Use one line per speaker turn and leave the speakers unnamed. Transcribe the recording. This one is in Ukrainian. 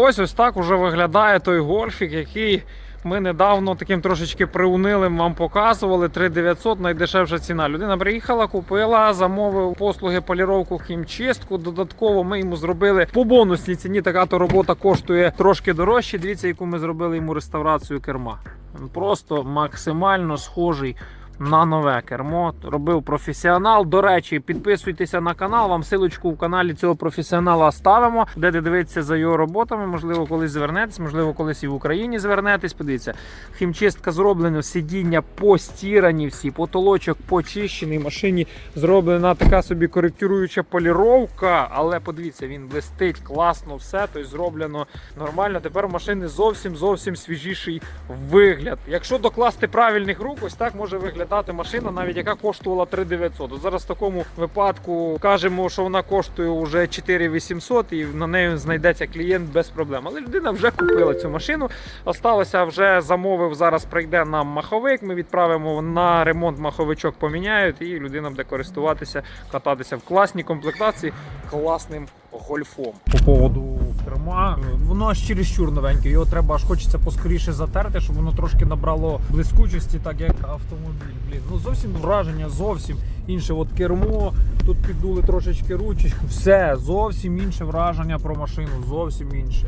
ось ось так уже виглядає той гольфік, який ми недавно таким трошечки приунилим вам показували. 3900 найдешевша ціна. Людина приїхала, купила, замовив послуги поліровку, хімчистку. Додатково ми йому зробили по бонусній ціні. Така то робота коштує трошки дорожче. Дивіться, яку ми зробили йому реставрацію керма. Просто максимально схожий на нове кермо. Робив професіонал. До речі, підписуйтеся на канал. Вам силочку в каналі цього професіонала ставимо, де дивитися за його роботами. Можливо, колись звернетесь, можливо, колись і в Україні звернетесь. Подивіться, хімчистка зроблена, сидіння постірані всі, потолочок почищений. Машині зроблена така собі коректируюча поліровка. Але подивіться, він блистить класно, все. Тобто зроблено нормально. Тепер машини зовсім зовсім свіжіший вигляд. Якщо докласти правильних рук, ось так може виглядати машина, навіть яка коштувала 3900. От Зараз в такому випадку кажемо, що вона коштує вже 4800 і на неї знайдеться клієнт без проблем. Але людина вже купила цю машину. Осталося вже замовив. Зараз прийде нам маховик. Ми відправимо на ремонт маховичок, поміняють, і людина буде користуватися, кататися в класній комплектації класним гольфом. По поводу керма, воно аж чересчур новеньке. Його треба аж хочеться поскоріше затерти, щоб воно трошки набрало блискучості, так як автомобіль. Блін, ну зовсім враження, зовсім інше. От кермо, тут піддули трошечки ручечку. Все, зовсім інше враження про машину, зовсім інше.